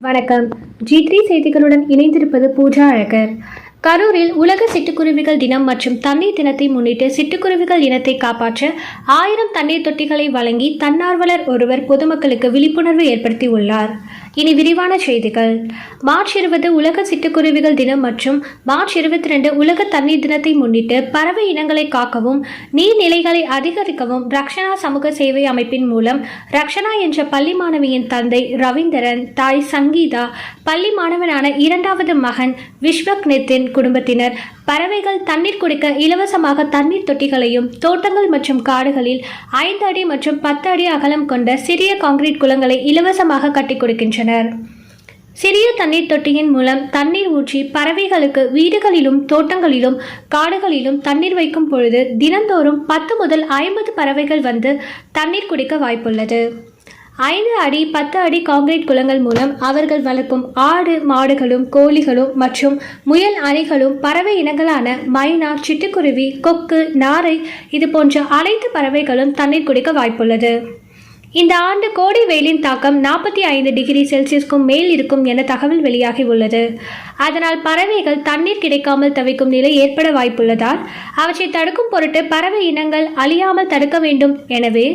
வணக்கம். G three செய்திகளுடன் இணைந்திருப்பது பூஜா அழகர். கரூரில் உலக சிட்டுக்குருவிகள் தினம் மற்றும் தண்ணீர் தினத்தை முன்னிட்டு சிட்டுக்குருவிகள் இனத்தை காப்பாற்ற ஆயிரம் தண்ணீர் தொட்டிகளை வழங்கி தன்னார்வலர் ஒருவர் பொதுமக்களுக்கு விழிப்புணர்வு ஏற்படுத்தியுள்ளார். இனி விரிவான செய்திகள். மார்ச் இருபது உலக சிட்டுக்குருவிகள் தினம் மற்றும் மார்ச் இருபத்தி ரெண்டு உலக தண்ணீர் தினத்தை முன்னிட்டு பறவை இனங்களை காக்கவும் நீர்நிலைகளை அதிகரிக்கவும் ரக்ஷனா சமூக சேவை அமைப்பின் மூலம் ரக்ஷனா என்ற பள்ளி மாணவியின் தந்தை ரவீந்திரன் தாய் சங்கீதா பள்ளி மாணவனான இரண்டாவது மகன் விஸ்வக் நிதின் குடும்பத்தினர். பறவைகள் தண்ணீர் குடிக்க இலவசமாக தண்ணீர் தொட்டிகளையும் தோட்டங்கள் மற்றும் காடுகளில் ஐந்து அடி மற்றும் பத்து அடி அகலம் கொண்ட சிறிய கான்கிரீட் குளங்களை இலவசமாக கட்டி கொடுக்கின்றனர். சிறிய தண்ணீர் தொட்டியின் மூலம் தண்ணீர் ஊற்றி பறவைகளுக்கு வீடுகளிலும் தோட்டங்களிலும் காடுகளிலும் தண்ணீர் வைக்கும் பொழுது தினந்தோறும் பத்து முதல் ஐம்பது பறவைகள் வந்து தண்ணீர் குடிக்க வாய்ப்புள்ளது. ஐந்து அடி பத்து அடி கான்கிரீட் குளங்கள் மூலம் அவர்கள் வளர்க்கும் ஆடு மாடுகளும் கோழிகளும் மற்றும் முயல் அணிகளும் பறவை இனங்களான மைனா சிட்டுக்குருவி கொக்கு நாரை இது போன்ற அனைத்து பறவைகளும் தண்ணீர் குடிக்க வாய்ப்புள்ளது. இந்த ஆண்டு கோடை வெயிலின் தாக்கம் நாற்பத்தி ஐந்து டிகிரி செல்சியஸ்க்கும் மேல் இருக்கும் என தகவல் வெளியாகி உள்ளது. அதனால் பறவைகள் தண்ணீர் கிடைக்காமல் தவிக்கும் நிலை ஏற்பட வாய்ப்புள்ளதால் அவற்றை தடுக்கும் பொருட்டு பறவை இனங்கள் அழியாமல் தடுக்க வேண்டும். எனவே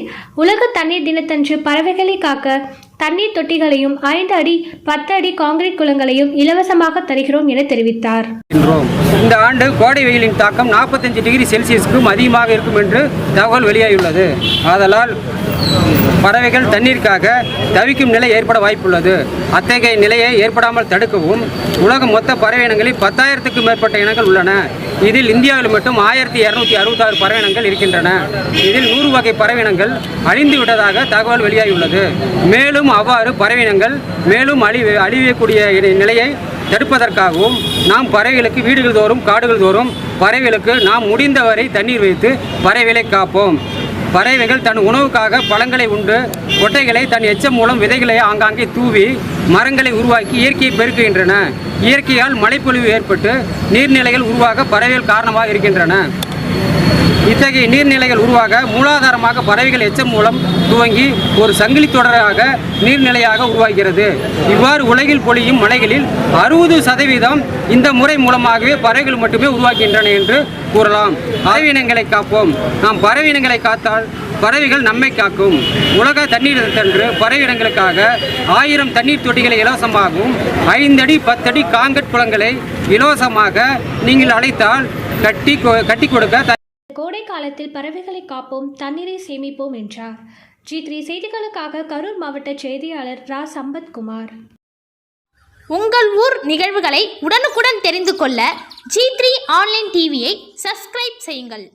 உலக தண்ணீர் தினத்தன்று பறவைகளை காக்க தண்ணீர் தொட்டிகளையும் ஐந்து அடி பத்து அடி காங்கிரீட் குளங்களையும் இலவசமாக தருகிறோம் என தெரிவித்தார். இந்த ஆண்டு கோடை வெயிலின் தாக்கம் 45 டிகிரி செல்சியஸ்க்கும் அதிகமாக இருக்கும் என்று தகவல் வெளியாகியுள்ளது. ஆதலால் பறவைகள் தண்ணீருக்காக தவிக்கும் நிலை ஏற்பட வாய்ப்புள்ளது. அத்தகைய நிலையை ஏற்படாமல் தடுக்கவும் உலக மொத்த பறவை இனங்களில் பத்தாயிரத்துக்கும் மேற்பட்ட இனங்கள் உள்ளன. இதில் இந்தியாவில் மட்டும் ஆயிரத்தி இரநூத்தி அறுபத்தாறு பறவை இனங்கள் இருக்கின்றன. இதில் நூறு வகை பறவை இனங்கள் அழிந்து விட்டதாக தகவல் வெளியாகியுள்ளது. மேலும் அவ்வாறு பறவை இனங்கள் மேலும் அழிவு அழியக்கூடிய இட- நிலையை தடுப்பதற்காகவும் நாம் பறவைகளுக்கு வீடுகள் தோறும் காடுகள் தோறும் பறவைகளுக்கு நாம் முடிந்தவரை தண்ணீர் வைத்து பறவைகளை காப்போம். பறவைகள் தன் உணவுக்காக பழங்களை உண்டு கொட்டைகளை தன் எச்சம் மூலம் விதைகளை ஆங்காங்கே தூவி மரங்களை உருவாக்கி இயற்கையை பெருக்குகின்றன. இயற்கையால் மழைப்பொழிவு ஏற்பட்டு நீர்நிலைகள் உருவாக பறவைகள் காரணமாக இருக்கின்றன. இத்தகைய நீர்நிலைகள் உருவாக மூலாதாரமாக பறவைகள் எச்சம் மூலம் துவங்கி ஒரு சங்கிலி தொடராக நீர்நிலையாக உருவாகிறது. இவ்வாறு உலகில் பொழியும் மலைகளில் அறுபது சதவீதம் இந்த முறை மூலமாகவே பறவைகள் மட்டுமே உருவாக்கின்றன என்று கூறலாம். பறவை இனங்களை காப்போம். நாம் பறவை இனங்களை காத்தால் பறவைகள் நம்மை காக்கும். உலக தண்ணீர் தினத்தன்று பறவையினங்களுக்காக ஆயிரம் தண்ணீர் தொட்டிகளை இலவசமாகவும் ஐந்தடி பத்தடி காங்கட் குளங்களை இலவசமாக நீங்கள் அழைத்தால் கட்டி கொ- கட்டி கொடுக்க த- கோடை காலத்தில் பறவைகளை காப்போம் தண்ணீரை சேமிப்போம் என்றார். ஜி த்ரீ செய்திகளுக்காக கரூர் மாவட்ட செய்தியாளர் ரா. சம்பத்குமார். உங்கள் ஊர் நிகழ்வுகளை உடனுக்குடன் தெரிந்து கொள்ள ஜி த்ரீ ஆன்லைன் டிவியை சப்ஸ்கிரைப் செய்யுங்கள்.